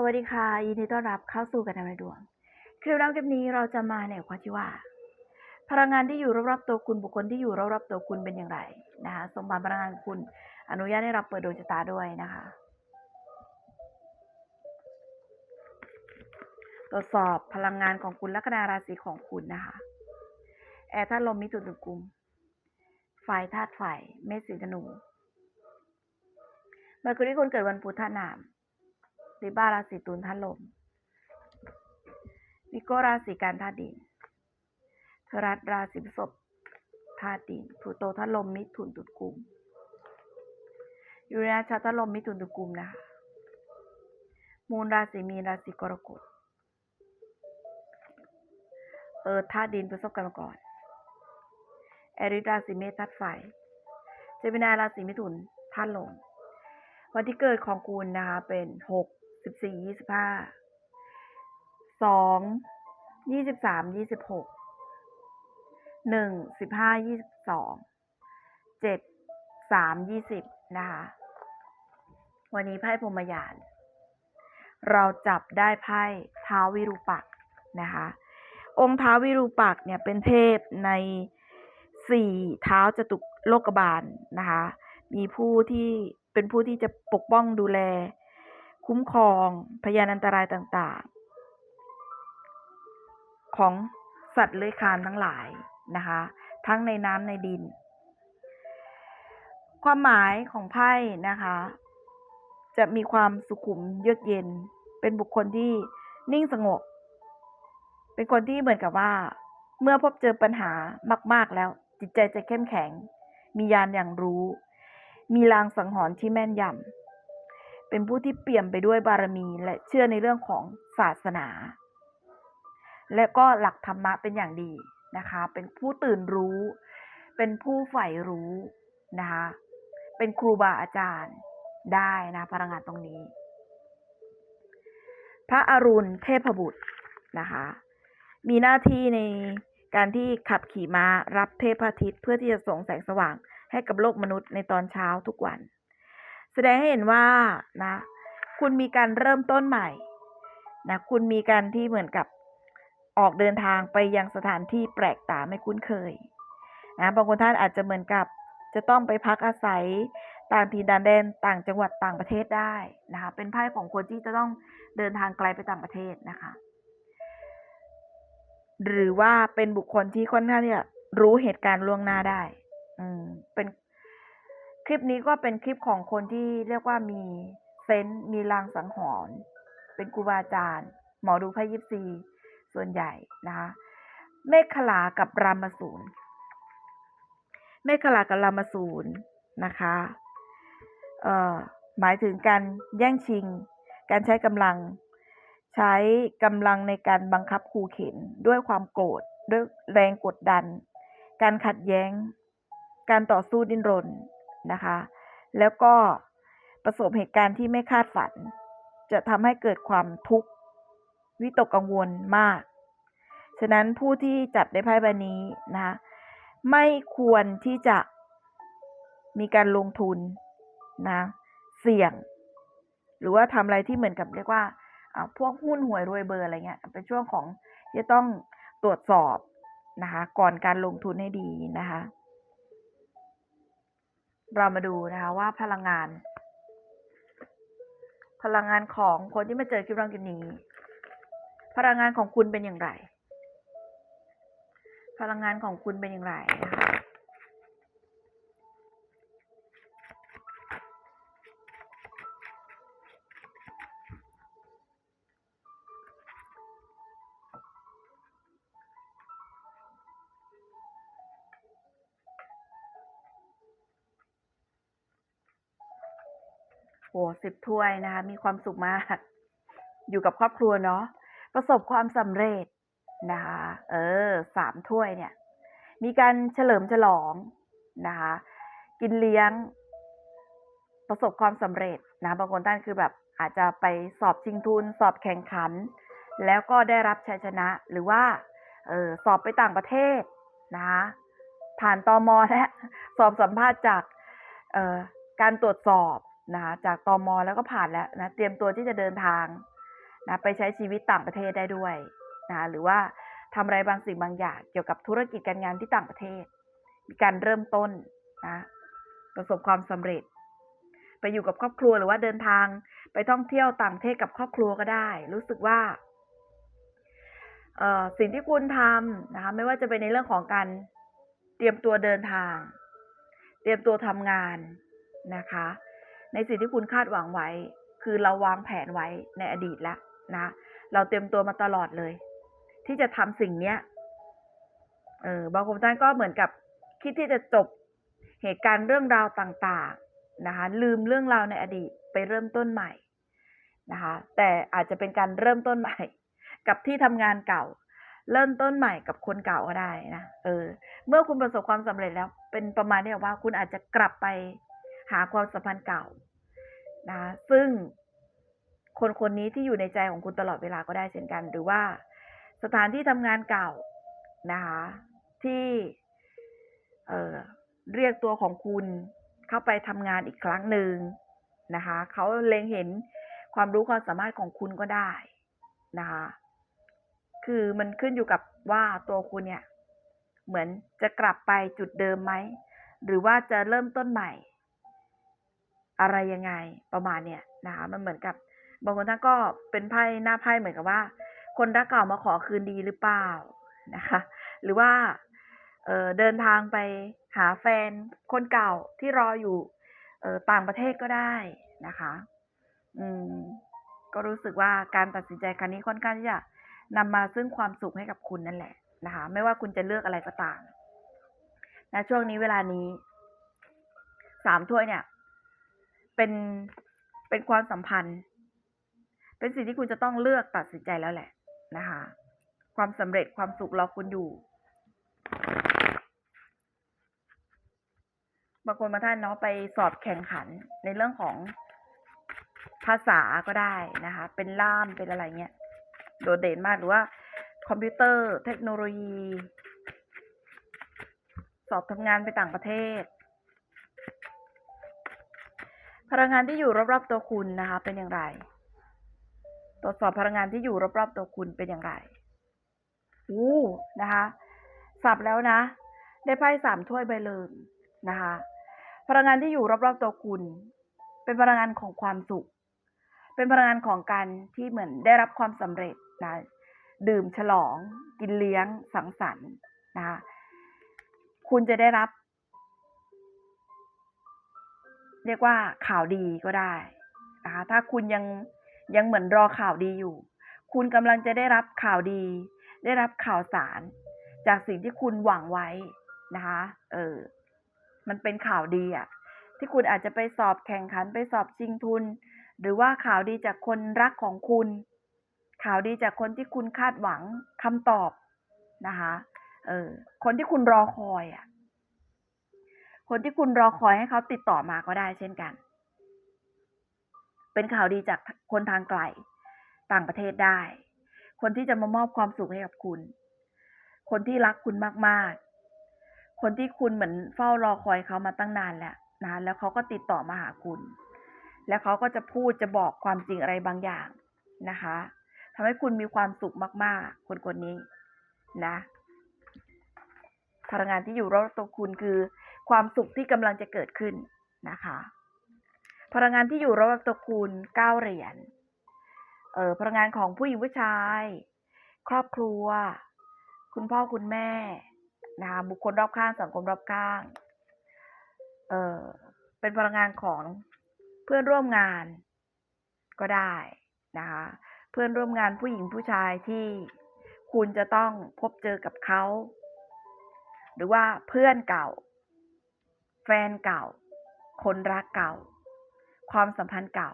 สวัสดีค่ะ ยินดีต้อนรับเข้าสู่การทำนดวง คลิปน้ำคลิปนี้เราจะมาในหัวข้อที่ว่า พลังงานที่อยู่รอบๆตัวคุณบุคคลที่อยู่รอบๆตัวคุณเป็นอย่างไรนะคะสมบัติพลังงานคุณ อนุญาตให้เราเปิดดวงชะตาด้วยนะคะ ตรวจสอบพลังงานของคุณลัคนาราศีของคุณนะคะ แอร์ธาตุลมมิถุนตุลกุมไฟธาตุไฟเมษสิงห์ธนูเมื่อคืนที่คุณเกิดวันพุธธาตุน้ำ ลิบ้าราศีตุลธาตุลมวิโกราศีกันธาตุดินเทรัสราศีพฤษภธาตุดินพลูโตธาตุลมมิถุนตุลกุมยูเรนัสธาตุลมมิถุนตุลกุมนะคะมูลราศีมีนราศีกรกฎเอิร์ธธาตุดินพฤษภกรรมกรแอริราศีเมษธาตุไฟเจมินาราศีมิถุนธาตุลมวันที่เกิดของคุณนะคะเป็นหก สิบสี่ยี่สิบห้าสองยี่สิบสามยี่สิบหกหนึ่งสิบห้ายี่สิบสองเจ็ดสามยี่สิบนะคะ วันนี้ไพ่พรมยาน เราจับได้ไพ่ท้าวิรูปักษ์นะคะ องค์ท้าวิรูปักษ์เนี่ยเป็นเทพในสี่เท้าจตุโลกบาลนะคะ มีผู้ที่เป็นผู้ที่จะปกป้องดูแล คุ้มครอง พยานอันตรายต่างๆ ของสัตว์เลื้อยคลานทั้งหลายนะคะ ทั้งในน้ำในดิน ความหมายของไพ่นะคะ จะมีความสุขุมเยือกเย็น เป็นบุคคลที่นิ่งสงบ เป็นคนที่เหมือนกับว่า เมื่อพบเจอปัญหามาก ๆแล้ว จิตใจจะเข้มแข็ง มียานอย่างรู้ มีลางสังหรณ์ที่แม่นยำ เป็นผู้ที่เปี่ยมไปด้วยบารมีและเชื่อในเรื่องของศาสนา และก็หลักธรรมะเป็นอย่างดีนะคะ เป็นผู้ตื่นรู้ เป็นผู้ใฝ่รู้นะคะ เป็นครูบาอาจารย์ได้นะพลังงานตรงนี้ พระอรุณเทพบุตรนะคะ มีหน้าที่ในการที่ขับขี่ม้ารับเทพอาทิตย์เพื่อที่จะส่งแสงสว่างให้กับโลกมนุษย์ในตอนเช้าทุกวัน ดงให้เห็นว่านะ คุณมีการเริ่มต้นใหม่นะคุณมีการที่เหมือนกับออกเดินทางไปยังสถานที่แปลกตาไม่คุ้นเคยนะบางคนท่านอาจจะเหมือนกับจะต้องไปพักอาศัยต่างถิ่นด่านแดนต่างจังหวัดต่างประเทศได้นะคะเป็นไพ่ของคนที่จะต้องเดินทางไกลไปต่างประเทศนะคะ หรือว่าเป็นบุคคลที่ค่อนข้างที่จะรู้เหตุการณ์ล่วงหน้าได้ อืมเป็น คลิปนี้ก็เป็นคลิปของคนที่เรียกว่ามีเซนส์มีลางสังหรณ์เป็นครูบาอาจารย์หมอดูไพ่ยิปซีส่วนใหญ่นะคะเมฆขลากับรามสูรเมฆขลากับรามสูรนะคะเอ่อหมายถึงการแย่งชิง การใช้กำลัง ใช้กำลังในการบังคับขู่เข็นด้วยความโกรธด้วยแรงกดดัน การขัดแย้ง การต่อสู้ดิ้นรน นะคะ แล้วก็ประสบเหตุการณ์ที่ไม่คาดฝัน จะทำให้เกิดความทุกข์วิตกกังวลมาก ฉะนั้นผู้ที่จับได้ไพ่ใบนี้นะคะไม่ควรที่จะมีการลงทุนนะเสี่ยง หรือว่าทำอะไรที่เหมือนกับเรียกว่าพวกหุ้นหวยรวยเบอร์อะไรเงี้ยเป็นช่วงของที่ต้องตรวจสอบนะคะ ก่อนการลงทุนให้ดีนะคะ เรามาดูนะคะว่าพลังงาน พลังงานของคนที่มาเจอคลิปรังกินนี้ พลังงานของคุณเป็นอย่างไร พลังงานของคุณเป็นอย่างไรนะคะ โหสิบถ้วยนะคะ มีความสุขมาก อยู่กับครอบครัวเนาะ ประสบความสำเร็จนะคะ เออ สามถ้วยเนี่ย มีการเฉลิมฉลองนะคะ กินเลี้ยง ประสบความสำเร็จนะ บางคนท่านคือแบบอาจจะไปสอบชิงทุน สอบแข่งขัน แล้วก็ได้รับชัยชนะ หรือว่า เออสอบไปต่างประเทศนะคะผ่านตอมอและสอบสัมภาษณ์จากเออการตรวจสอบ นะคะจากตอมอแล้วก็ผ่านแล้วนะเตรียมตัวที่จะเดินทางนะไปใช้ชีวิตต่างประเทศได้ด้วยนะหรือว่าทำอะไรบางสิ่งบางอย่างเกี่ยวกับธุรกิจการงานที่ต่างประเทศ มีการเริ่มต้นนะประสบความสำเร็จ ไปอยู่กับครอบครัวหรือว่าเดินทางไปท่องเที่ยวต่างประเทศกับครอบครัวก็ได้ รู้สึกว่าสิ่งที่คุณทำนะคะไม่ว่าจะเป็นในเรื่องของการเตรียมตัวเดินทาง เตรียมตัวทำงานนะคะ ในสิ่งที่คุณคาดหวังไว้ คือเราวางแผนไว้ในอดีตแล้วนะ เราเตรียมตัวมาตลอดเลย ที่จะทำสิ่งเนี้ยเออบางคนท่านก็เหมือนกับคิดที่จะจบเหตุการณ์เรื่องราวต่างๆนะคะ ลืมเรื่องราวในอดีตไปเริ่มต้นใหม่นะคะ แต่อาจจะเป็นการเริ่มต้นใหม่ กับที่ทำงานเก่า เริ่มต้นใหม่กับคนเก่าก็ได้นะเออ เมื่อคุณประสบความสำเร็จแล้ว เป็นประมาณนี้ว่าคุณอาจจะกลับไป หาความสัมพันธ์เก่านะซึ่งคนคนนี้ที่อยู่ในใจของคุณตลอดเวลาก็ได้เช่นกัน หรือว่าสถานที่ทำงานเก่านะคะที่เออเรียกตัวของคุณเข้าไปทำงานอีกครั้งหนึ่งนะคะเขาเล็งเห็นความรู้ความสามารถของคุณก็ได้นะคะคือมันขึ้นอยู่กับว่าตัวคุณเนี่ย เหมือนจะกลับไปจุดเดิมไหม หรือว่าจะเริ่มต้นใหม่ อะไรยังไงประมาณเนี่ยนะคะมันเหมือนกับบางคนท่านก็เป็นไพ่หน้าไพ่เหมือนกับว่า คนรักเก่ามาขอคืนดีหรือเปล่านะคะ หรือว่าเเดินทางไปหาแฟนคนเก่าที่รออยู่ต่างประเทศก็ได้นะคะ อืม ก็รู้สึกว่าการตัดสินใจครั้งนี้ค่อนข้างที่จะนำมาซึ่งความสุขให้กับคุณนั่นแหละนะคะ ไม่ว่าคุณจะเลือกอะไรก็ตามนะช่วงนี้เวลานี้สามถ้วยเนี่ย เป็นเป็นความสัมพันธ์ เป็นสิ่งที่คุณจะต้องเลือกตัดสินใจแล้วแหละนะคะ ความสำเร็จความสุขรอคุณอยู่บางคนบางท่านเนาะไปสอบแข่งขันในเรื่องของภาษาก็ได้นะคะ เป็นล่ามเป็นอะไรเงี้ยโดดเด่นมากหรือว่า คอมพิวเตอร์ เทคโนโลยี สอบทำงานไปต่างประเทศ พลังงานที่อยู่รอบๆตัวคุณนะคะ เป็นอย่างไร ตรวจสอบพลังงานที่อยู่รอบๆตัวคุณเป็นอย่างไรอู้นะคะสับแล้วนะ ได้ไพ่สามถ้วยใบเลิมนะคะ พลังงานที่อยู่รอบๆตัวคุณ เป็นพลังงานของความสุข เป็นพลังงานของการที่เหมือนได้รับความสำเร็จนะดื่มฉลอง กินเลี้ยงสังสรรค์นะคะคุณจะได้รับ เรียกว่าข่าวดีก็ได้นะคะถ้าคุณยังยังเหมือนรอข่าวดีอยู่ คุณกำลังจะได้รับข่าวดี ได้รับข่าวสาร จากสิ่งที่คุณหวังไว้นะคะเออมันเป็นข่าวดีอะที่คุณอาจจะไปสอบแข่งขันไปสอบชิงทุน หรือว่าข่าวดีจากคนรักของคุณ ข่าวดีจากคนที่คุณคาดหวังคำตอบนะคะเออคนที่คุณรอคอยอะ คนที่คุณรอคอยให้เขาติดต่อมาก็ได้เช่นกัน เป็นข่าวดีจากคนทางไกล ต่างประเทศได้ คนที่จะมามอบความสุขให้กับคุณ คนที่รักคุณมากๆ คนที่คุณเหมือนเฝ้ารอคอยเขามาตั้งนานแล้วนะแล้วเขาก็ติดต่อมาหาคุณ แล้วเขาก็จะพูดจะบอกความจริงอะไรบางอย่างนะคะทำให้คุณมีความสุขมาก ๆ คนคนนี้นะพลังงานที่อยู่รอบตัวคุณคือ ความสุขที่กำลังจะเกิดขึ้นนะคะพลังงานที่อยู่รอบตัวคุณเก้าเหรียญเออพลังงานของผู้หญิงผู้ชาย ครอบครัว คุณพ่อคุณแม่นะคะบุคคลรอบข้างสังคมรอบข้างเออเป็นพลังงานของเพื่อนร่วมงานก็ได้นะคะเพื่อนร่วมงานผู้หญิงผู้ชายที่คุณจะต้องพบเจอกับเขา หรือว่าเพื่อนเก่า แฟนเก่า คนรักเก่า ความสัมพันธ์เก่า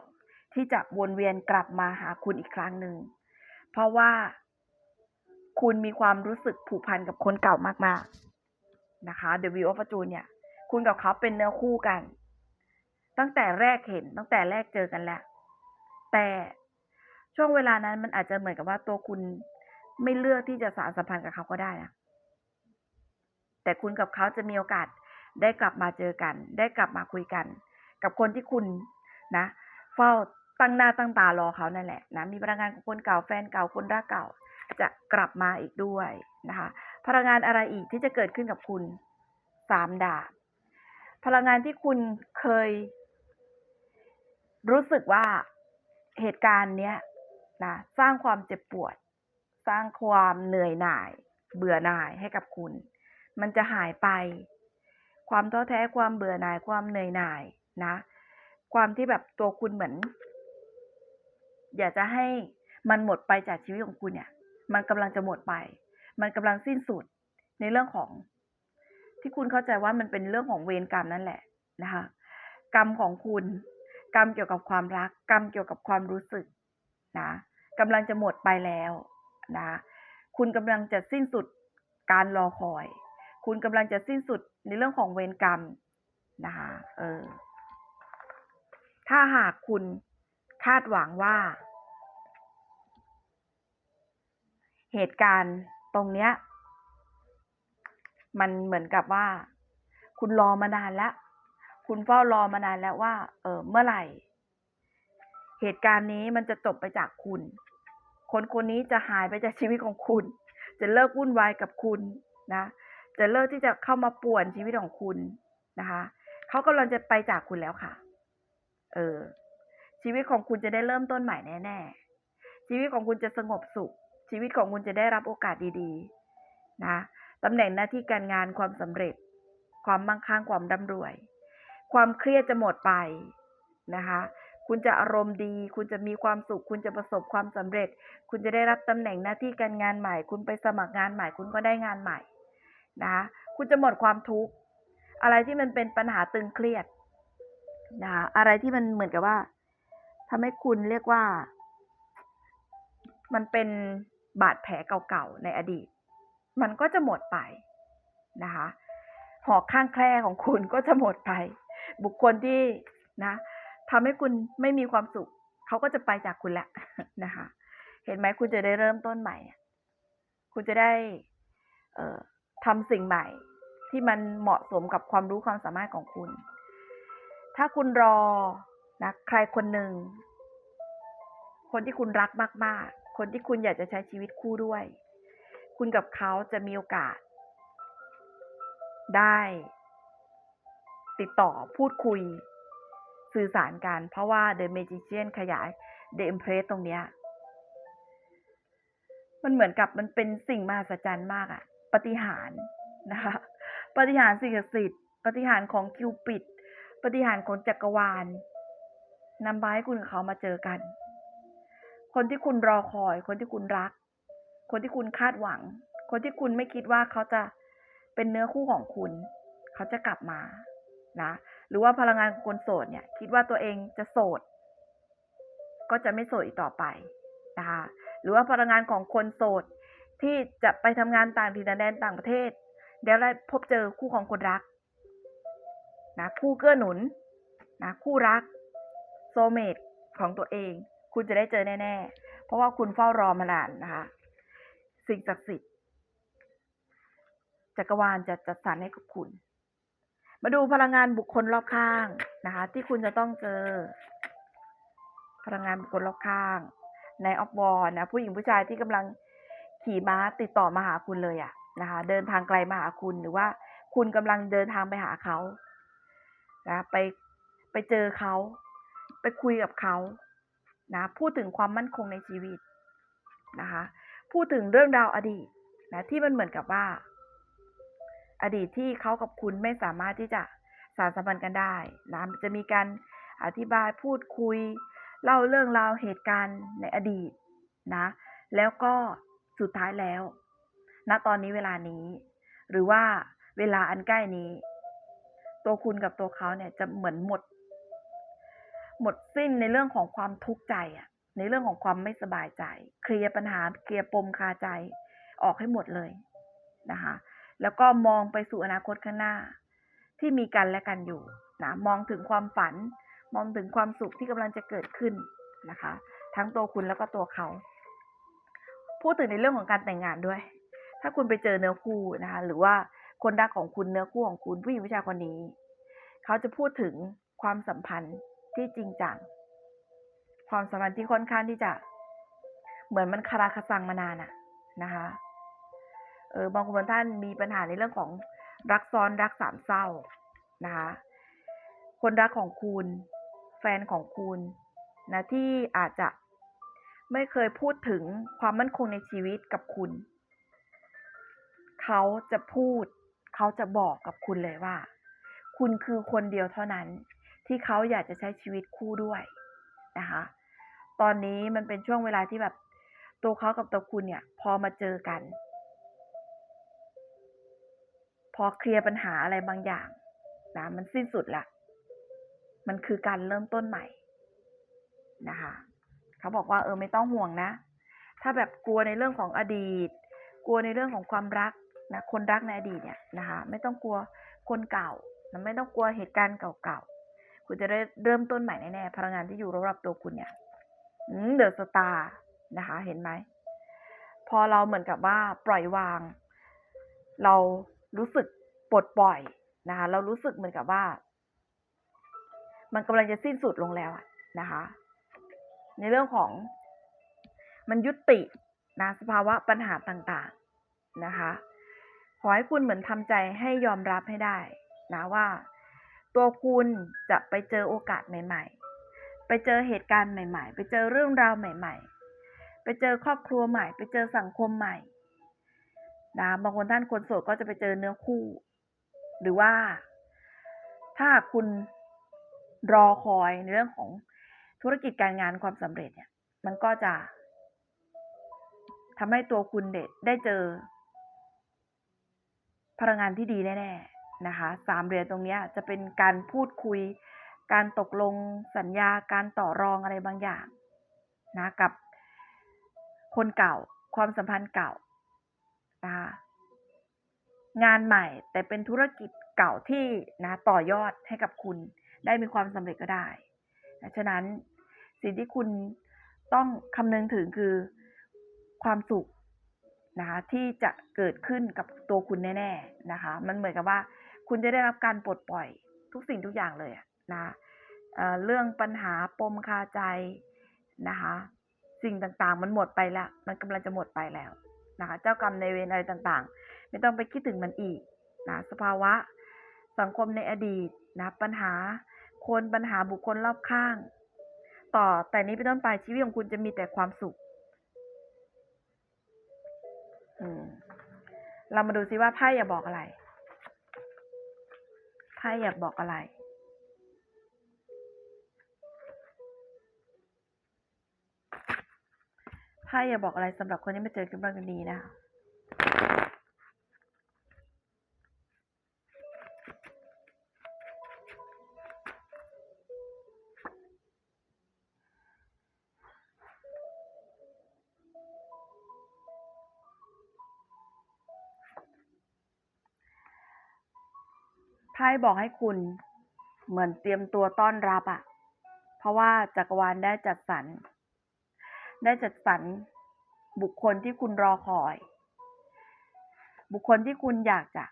ที่จะวนเวียนกลับมาหาคุณอีกครั้งหนึ่ง เพราะว่า คุณมีความรู้สึกผูกพันกับคนเก่ามากๆนะคะ The Wheel of Fortune เนี่ย คุณกับเขาเป็นเนื้อคู่กัน ตั้งแต่แรกเห็นตั้งแต่แรกเจอกันแหล้วแต่ช่วงเวลานั้นมันอาจจะเหมือนกับว่าตัวคุณไม่เลือกที่จะสานสัมพันธ์กับเขาก็ได้นะแต่คุณกับเขาจะมีโอกาส ได้กลับมาเจอกัน ได้กลับมาคุยกัน กับคนที่คุณนะ เฝ้าตั้งหน้าตั้งตารอเขานั่นแหละนะมีพลังงานของคนเก่าแฟนเก่าคนรักเก่า จะกลับมาอีกด้วยนะคะพลังงานอะไรอีกที่จะเกิดขึ้นกับคุณสามดาบพลังงานที่คุณเคย รู้สึกว่าเหตุการณ์เนี้ยนะสร้างความเจ็บปวด สร้างความเหนื่อยหน่าย เบื่อหน่ายให้กับคุณ มันจะหายไป ความท้อแท้ความเบื่อหน่ายความเหนื่อยหน่ายนะ ความที่แบบตัวคุณเหมือน อยากจะให้มันหมดไปจากชีวิตของคุณเนี่ย มันกำลังจะหมดไป มันกำลังสิ้นสุดในเรื่องของ ที่คุณเข้าใจว่ามันเป็นเรื่องของเวรกรรมนั่นแหละนะคะ กรรมของคุณ กรรมเกี่ยวกับความรัก กรรมเกี่ยวกับความรู้สึกนะกำลังจะหมดไปแล้วนะ คุณกำลังจะสิ้นสุดการรอคอย คุณกำลังจะสิ้นสุดในเรื่องของเวรกรรมนะคะเออถ้าหากคุณคาดหวังว่า เหตุการณ์ตรงเนี้ย มันเหมือนกับว่า คุณรอมานานแล้ว คุณเฝ้ารอมานานแล้วว่า เออเมื่อไหร่ เหตุการณ์นี้มันจะจบไปจากคุณ คนคนนี้จะหายไปจากชีวิตของคุณ จะเลิกวุ่นวายกับคุณนะ จะเลิกที่จะเข้ามาป่วนชีวิตของคุณนะคะเขากำลังจะไปจากคุณแล้วค่ะ เออ ชีวิตของคุณจะได้เริ่มต้นใหม่แน่ๆ ชีวิตของคุณจะสงบสุข ชีวิตของคุณจะได้รับโอกาสดีๆ นะตำแหน่งหน้าที่การงานความสำเร็จ ความมั่งคั่งความร่ำรวย ความเครียดจะหมดไปนะคะ คุณจะอารมณ์ดี คุณจะมีความสุข คุณจะประสบความสำเร็จ คุณจะได้รับตำแหน่งหน้าที่การงานใหม่ คุณไปสมัครงานใหม่ คุณก็ได้งานใหม่ นะคะคุณจะหมดความทุกข์อะไรที่มันเป็นปัญหาตึงเครียดนะคะอะไรที่มันเหมือนกับว่าทำให้คุณเรียกว่า มันเป็นบาดแผลเก่าๆในอดีต มันก็จะหมดไปนะคะหอกข้างแคร่ของคุณก็จะหมดไป บุคคลที่นะทำให้คุณไม่มีความสุข เขาก็จะไปจากคุณแล้วนะคะ เห็นไหมคุณจะได้เริ่มต้นใหม่ คุณจะได้ เออ ทำสิ่งใหม่ที่มันเหมาะสมกับความรู้ความสามารถของคุณ ถ้าคุณรอนะใครคนหนึ่ง คนที่คุณรักมาก ๆ คนที่คุณอยากจะใช้ชีวิตคู่ด้วย คุณกับเขาจะมีโอกาส ได้ ติดต่อพูดคุย สื่อสารกัน เพราะว่า The Magician ขยาย The Empress ตรงเนี้ยมันเหมือนกับมันเป็นสิ่งมหัศจรรย์มากอะ ปฏิหารนะคะปฏิหารสิ่งศักดิ์สิทธิ์ปฏิหารของคิวปิดปฏิหารของจักรวาลนำพาให้คุณกับเขามาเจอกัน คนที่คุณรอคอย คนที่คุณรัก คนที่คุณคาดหวัง คนที่คุณไม่คิดว่าเขาจะเป็นเนื้อคู่ของคุณ เขาจะกลับมานะหรือว่าพลังงานของคนโสดเนี่ย คิดว่าตัวเองจะโสด ก็จะไม่โสดอีกต่อไปนะคะหรือว่าพลังงานของคนโสด ที่จะไปทำงานต่างถิ่นแดนต่างประเทศ เดี๋ยวได้พบเจอคู่ของคนรักนะคู่เกื้อหนุนนะคู่รักโซเมตของตัวเอง คุณจะได้เจอแน่ ๆ เพราะว่าคุณเฝ้ารอมานานนะคะ สิ่งศักดิ์สิทธิ์จักรวาลจะจัดสรรให้กับคุณ มาดูพลังงานบุคคลรอบข้างนะคะ ที่คุณจะต้องเจอ พลังงานบุคคลรอบข้าง ในออฟวอร์นะผู้หญิงผู้ชายที่กำลัง ขี่ม้าติดต่อมาหาคุณเลยอะนะคะ เดินทางไกลมาหาคุณหรือว่าคุณกำลังเดินทางไปหาเขานะไปไปเจอเขา ไปคุยกับเขานะพูดถึงความมั่นคงในชีวิตนะคะ พูดถึงเรื่องราวอดีตนะที่มันเหมือนกับว่า อดีตที่เขากับคุณไม่สามารถที่จะสานสัมพันธ์กันได้นะจะมีการอธิบายพูดคุย เล่าเรื่องราวเหตุการณ์ในอดีตนะ แล้วก็ สุดท้ายแล้ว ณตอนนี้เวลานี้ หรือว่าเวลาอันใกล้นี้ ตัวคุณกับตัวเขาเนี่ยจะเหมือนหมด หมดสิ้นในเรื่องของความทุกข์ใจอะในเรื่องของความไม่สบายใจ เคลียร์ปัญหาเคลียร์ปมคาใจ ออกให้หมดเลยนะคะ แล้วก็มองไปสู่อนาคตข้างหน้า ที่มีกันและกันอยู่นะมองถึงความฝัน มองถึงความสุขที่กำลังจะเกิดขึ้นนะคะ ทั้งตัวคุณแล้วก็ตัวเขา พูดถึงในเรื่องของการแต่งงานด้วย ถ้าคุณไปเจอเนื้อคู่นะคะ หรือว่าคนรักของคุณเนื้อคู่ของคุณผู้หญิงผู้ชายคนนี้ เขาจะพูดถึงความสัมพันธ์ที่จริงจัง ความสัมพันธ์ที่ค่อนข้างที่จะ เหมือนมันคาราคาซังมานานอะนะคะ เออบางคนท่านมีปัญหาในเรื่องของรักซ้อนรักสามเศร้านะคะ คนรักของคุณ แฟนของคุณนะที่อาจจะ ไม่เคยพูดถึงความมั่นคงในชีวิตกับคุณ เขาจะพูด เขาจะบอกกับคุณเลยว่า คุณคือคนเดียวเท่านั้น ที่เขาอยากจะใช้ชีวิตคู่ด้วยนะคะ ตอนนี้มันเป็นช่วงเวลาที่แบบตัวเขากับตัวคุณเนี่ย พอมาเจอกัน พอเคลียร์ปัญหาอะไรบางอย่างนะมันสิ้นสุดละมันคือการเริ่มต้นใหม่นะคะ เขาบอกว่าเออไม่ต้องห่วงนะ ถ้าแบบกลัวในเรื่องของอดีต กลัวในเรื่องของความรักนะคนรักในอดีตเนี่ยนะคะไม่ต้องกลัวคนเก่านะไม่ต้องกลัวเหตุการณ์เก่าๆ คุณจะได้เริ่มต้นใหม่แน่ๆ พลังงานที่อยู่รอบๆตัวคุณเนี่ยเดอะสตาร์นะคะ เห็นไหม พอเราเหมือนกับว่าปล่อยวาง เรารู้สึกปลดปล่อยนะคะ เรารู้สึกเหมือนกับว่า มันกำลังจะสิ้นสุดลงแล้วนะคะ ในเรื่องของ มันยุตินะสภาวะปัญหาต่างๆนะคะ ขอให้คุณเหมือนทำใจให้ยอมรับให้ได้นะว่า ตัวคุณจะไปเจอโอกาสใหม่ ๆ ไปเจอเหตุการณ์ใหม่ ๆ ไปเจอเรื่องราวใหม่ ๆ ไปเจอครอบครัวใหม่ ไปเจอสังคมใหม่นะบางคนท่านคนโสดก็จะไปเจอเนื้อคู่ หรือว่าถ้าคุณรอคอยในเรื่องของ ธุรกิจการงานความสำเร็จเนี่ย มันก็จะทำให้ตัวคุณเด็ดได้เจอ พลังงานที่ดีแน่ๆนะคะสามเหรียญตรงนี้จะเป็นการพูดคุย การตกลงสัญญาการต่อรองอะไรบางอย่างนะกับคนเก่า ความสัมพันธ์เก่านะคะงานใหม่แต่เป็นธุรกิจเก่าที่นะต่อยอดให้กับคุณได้มีความสำเร็จก็ได้ ฉะนั้น สิ่งที่คุณต้องคำนึงถึงคือความสุขนะคะที่จะเกิดขึ้นกับตัวคุณแน่ ๆนะคะ มันเหมือนกับว่า คุณจะได้รับการปลดปล่อยทุกสิ่งทุกอย่างเลยนะเเรื่องปัญหาปมคาใจนะคะสิ่งต่างๆ มันหมดไปแล้ว มันกำลังจะหมดไปแล้วนะคะ เจ้ากรรมในเวรอะไรต่างๆ ไม่ต้องไปคิดถึงมันอีกนะสภาวะสังคมในอดีตนะปัญหาคนปัญหาบุคคลรอบข้าง ต่อแต่นี้เป็นต้นไปชีวิตของคุณจะมีแต่ความสุขเรามาดูซิว่าไพ่อยากบอกอะไรไพ่อยากบอกอะไรไพ่อยากบอกอะไรสำหรับคนที่มาเจอกันบ้างกันดีนะคะ ไพ่บอกให้คุณ เหมือนเตรียมตัวต้อนรับอะเพราะว่าจักรวาลได้จัดสรร ได้จัดสรรบุคคลที่คุณรอคอย บุคคลที่คุณอยากจะ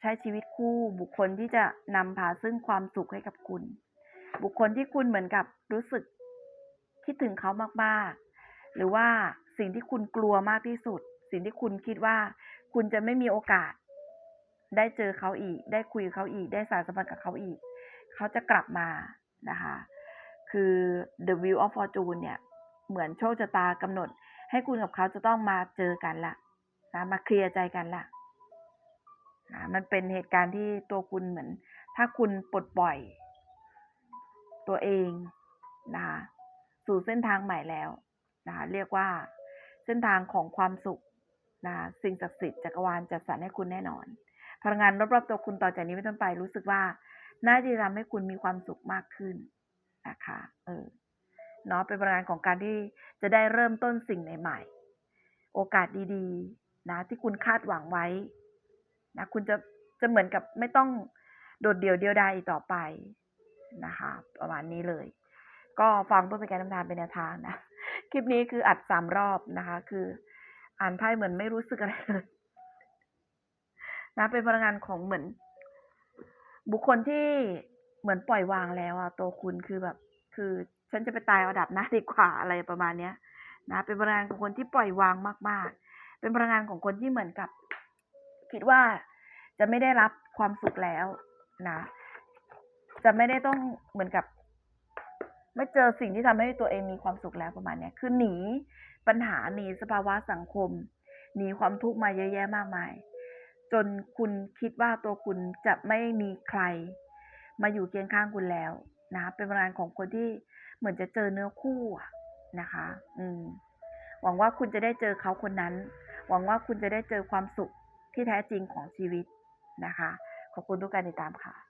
ใช้ชีวิตคู่ บุคคลที่จะนำพาซึ่งความสุขให้กับคุณ บุคคลที่คุณเหมือนกับรู้สึกคิดถึงเขามากๆ หรือว่าสิ่งที่คุณกลัวมากที่สุด สิ่งที่คุณคิดว่าคุณจะไม่มีโอกาส ได้เจอเขาอีก ได้คุยเขาอีก ได้สารสัมพันธ์กับเขาอีก เขาจะกลับมานะคะ คือ the wheel of fortune เนี่ย เหมือนโชคชะตากำหนด ให้คุณกับเขาจะต้องมาเจอกันละนะมาเคลียร์ใจกันละนะมันเป็นเหตุการณ์ที่ตัวคุณเหมือน ถ้าคุณปลดปล่อย ตัวเองนะคะสู่เส้นทางใหม่แล้วนะคะเรียกว่าเส้นทางของความสุขนะสิ่งศักดิ์สิทธิ์จักรวาลจัดสรรให้คุณแน่นอน พลังงานรอบๆตัวคุณต่อจากนี้เป็นต้นไปรู้สึกว่า น่าจะทำให้คุณมีความสุขมากขึ้นนะคะเออเนาะเป็นพลังงานของการที่จะได้เริ่มต้นสิ่งใหม่ๆโอกาสดีๆ นะที่คุณคาดหวังไว้นะคุณจะจะเหมือนกับไม่ต้องโดดเดี่ยวเดียวดายอีกต่อไปนะคะ ประมาณนี้เลย ก็ฟังเพื่อเป็นการทำงานเป็นแนวทางนะ คลิปนี้คืออัดสามรอบนะคะ คืออ่านไพ่เหมือนไม่รู้สึกอะไรเลย นะเป็นพลังงานของเหมือน บุคคลที่เหมือนปล่อยวางแล้วอะตัวคุณคือแบบ คือฉันจะไปตายเอาดับนะดีกว่าอะไรประมาณเนี้ยนะเป็นพลังงานของคนที่ปล่อยวางมาก ๆ เป็นพลังงานของคนที่เหมือนกับ คิดว่าจะไม่ได้รับความสุขแล้วนะ จะไม่ได้ต้องเหมือนกับ ไม่เจอสิ่งที่ทำให้ตัวเองมีความสุขแล้วประมาณเนี้ยคือหนีปัญหาหนีสภาวะสังคมหนีความทุกข์มาเยอะแยะมากมาย จนคุณคิดว่าตัวคุณจะไม่มีใคร มาอยู่เคียงข้างคุณแล้วนะเป็นพลังานของคนที่เหมือนจะเจอเนื้อคู่นะคะ อืม หวังว่าคุณจะได้เจอเขาคนนั้น หวังว่าคุณจะได้เจอความสุขที่แท้จริงของชีวิตนะคะ ขอบคุณทุกการติดตามค่ะ